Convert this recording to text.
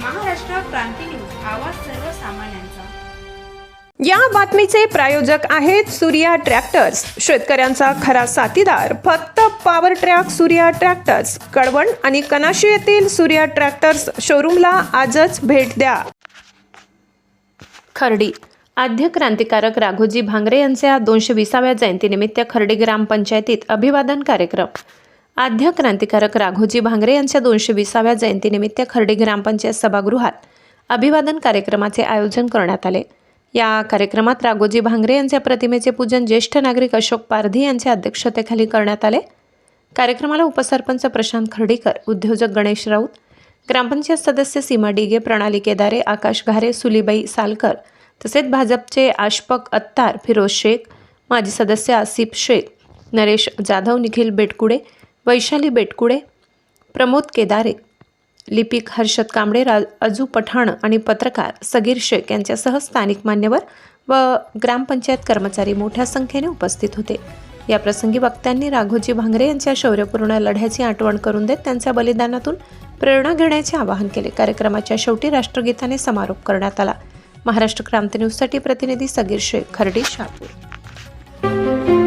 क्रांती news आवाज सर्वसामान्यांचा. या बातमीचे प्रायोजक आहेत सूर्या ट्रॅक्टर्स. शेतकऱ्यांचा खरा साथीदार फक्त power track Surya tractors. Kalwan आणि कनाशी येथील सूर्या ट्रॅक्टर्स शोरूमला आजच भेट द्या. खर्डी. आद्य क्रांतिकारक राघोजी भांगरे यांच्या दोनशे विसाव्या जयंतीनिमित्त खर्डी ग्रामपंचायतीत अभिवादन कार्यक्रम. आद्य क्रांतिकारक राघोजी भांगरे यांच्या दोनशे विसाव्या जयंतीनिमित्त खर्डे ग्रामपंचायत सभागृहात अभिवादन कार्यक्रमाचे आयोजन करण्यात आले. या कार्यक्रमात राघोजी भांगरे यांच्या प्रतिमेचे पूजन ज्येष्ठ नागरिक अशोक पारधी यांच्या अध्यक्षतेखाली करण्यात आले. कार्यक्रमाला उपसरपंच प्रशांत खर्डीकर उद्योजक गणेश राऊत ग्रामपंचायत सदस्य सीमा डिगे प्रणाली केदारे आकाश घारे सुलीबाई सालकर तसेच भाजपचे आशपक अत्तार फिरोज शेख माजी सदस्य आसिफ शेख नरेश जाधव निखिल बेटकुडे वैशाली बेटकुडे प्रमोद केदारे लिपिक हर्षद कांबळे रा अजू पठाण आणि पत्रकार सगीर शेख यांच्यासह स्थानिक मान्यवर व ग्रामपंचायत कर्मचारी मोठ्या संख्येने उपस्थित होते. या प्रसंगी वक्त्यांनी राघोजी भांगरे यांच्या शौर्यपूर्ण लढ्याची आठवण करून देत त्यांच्या बलिदानातून प्रेरणा घेण्याचे आवाहन केले. कार्यक्रमाच्या शेवटी राष्ट्रगीताने समारोप करण्यात आला. महाराष्ट्र क्रांती न्यूजसाठी प्रतिनिधी सगीर शेख खर्डी शहापूर.